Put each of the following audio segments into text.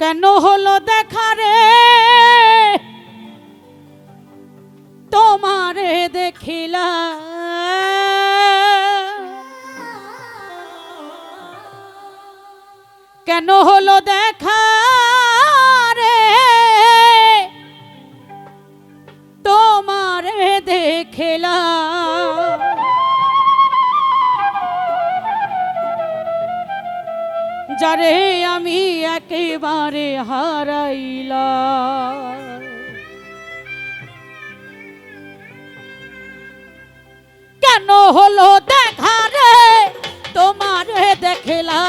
কেন হলো দেখা রে? তোমারে দেখিলা কেন হলো দেখা রে? তোমারে দেখিলা যারে আমি একেবারে হারাইলাম। কেন হলো দেখা রে? তোমারে দেখলা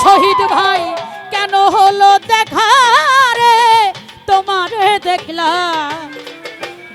শহীদ ভাই, কেন হলো দেখা রে? তোমারে দেখলাম।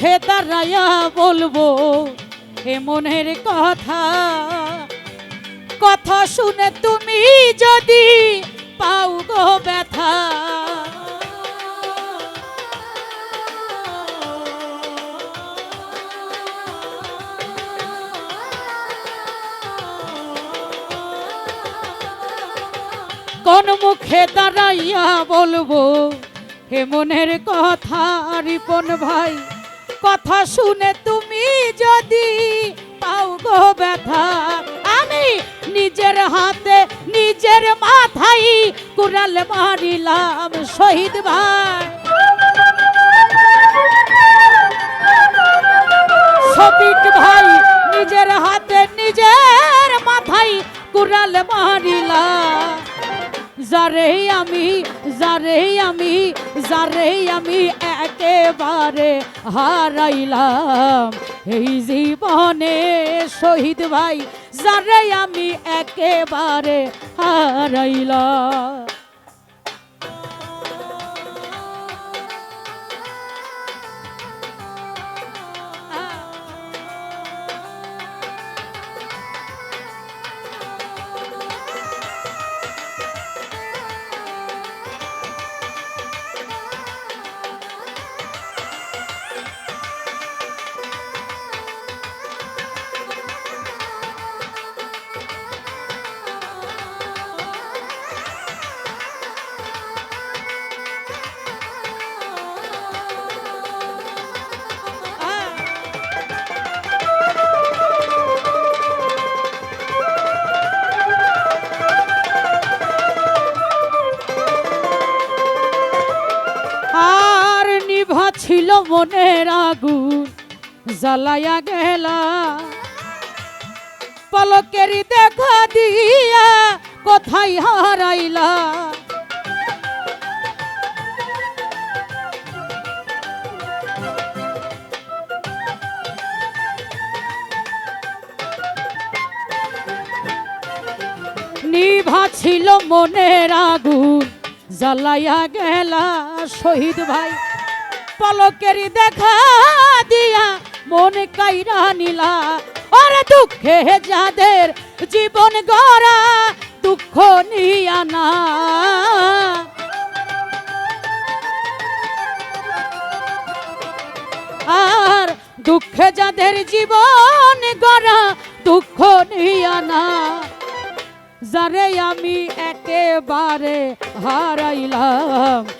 মুখে দাঁড়াইয়া বলব এ মনের কথা। কথা শুনে তুমি যদি পাও গো ব্যথা। কোন মুখে দাঁড়াইয়া বলব, হে মনের কথা, রিপন ভাই। কথা শুনে তুমি যদি পাও গো ব্যথা, আমি নিজের হাতে, নিজের মাথায় কুড়াল মারিলাম শহীদ ভাই। যারে আমি যারে আমি যারে আমি একেবারে হারাইলাম। এই জীবনে শহীদ ভাই যারে আমি একেবারে হারাইলাম। ছিল মনের আগুন, জ্বালায়া গেলা। পলকের দেখা দিয়া কোথায় হারাইলা। নিভা ছিল মনের আগুন জ্বালাইয়া গেলা। শহীদ ভাই পলকের দেখা দিয়া মন কাইরা নিলা। আরে দুঃখে যাদের জীবন গড়া, দুঃখ নিয়া না। আর দুঃখে যাদের জীবন গড়া, দুঃখ নিয়া না। যারে আমি একেবারে হারাইলাম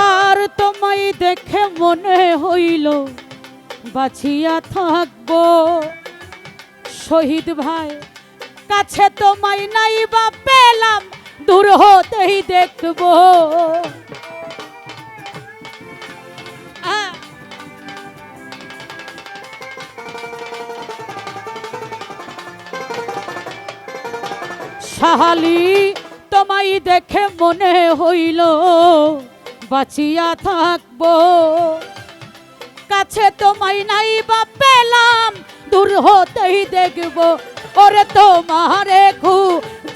আর তোমায় দেখে মনে হইল, বাঁচিয়া থাকব শহীদ ভাই, কাছে তোমায় নাই বা পেলাম, দূর হতেই দেখব! সাহালি, তোমায় দেখে মনে হইল বাঁচিয়া থাকব। কাছে তোমায় নাই বা পেলাম, দূর হতেই দেখব। ওরে তোমারে খু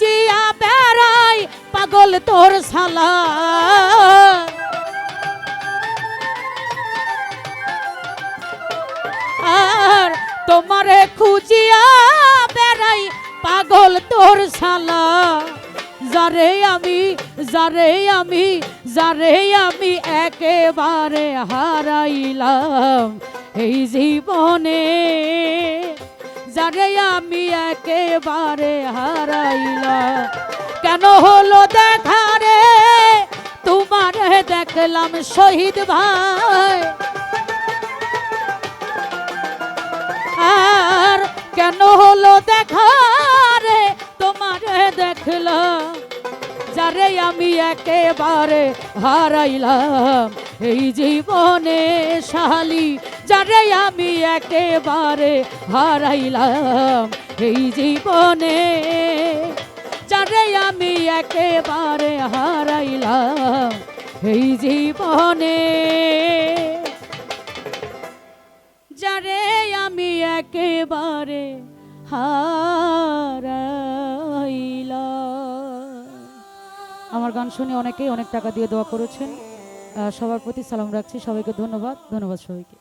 জিয়া বেড়াই, পাগল তোর সালা আর তোমারে খুঁজিয়া বেড়াই, পাগল তোর শালা। যারে আমি যারে আমি যারে আমি একেবারে হারাইলাম এই জীবনে, যারে আমি একেবারে হারাইলাম। কেন হলো দেখা রে? তোমারে দেখলাম শহীদ ভাই। আর কেন হলো দেখা যারে আমি একেবারে হারাইলাম। এই জীবনে শালি, যারে আমি একেবারে হারাইলাম। এই জীবনে যারে আমি একেবারে হারাইলাম। এই জীবনে যারে আমি একেবারে গান শুনে অনেকেই অনেক টাকা দিয়ে দোয়া করেছেন। সবার প্রতি সালাম রাখছি। সবাইকে ধন্যবাদ। ধন্যবাদ সবাইকে।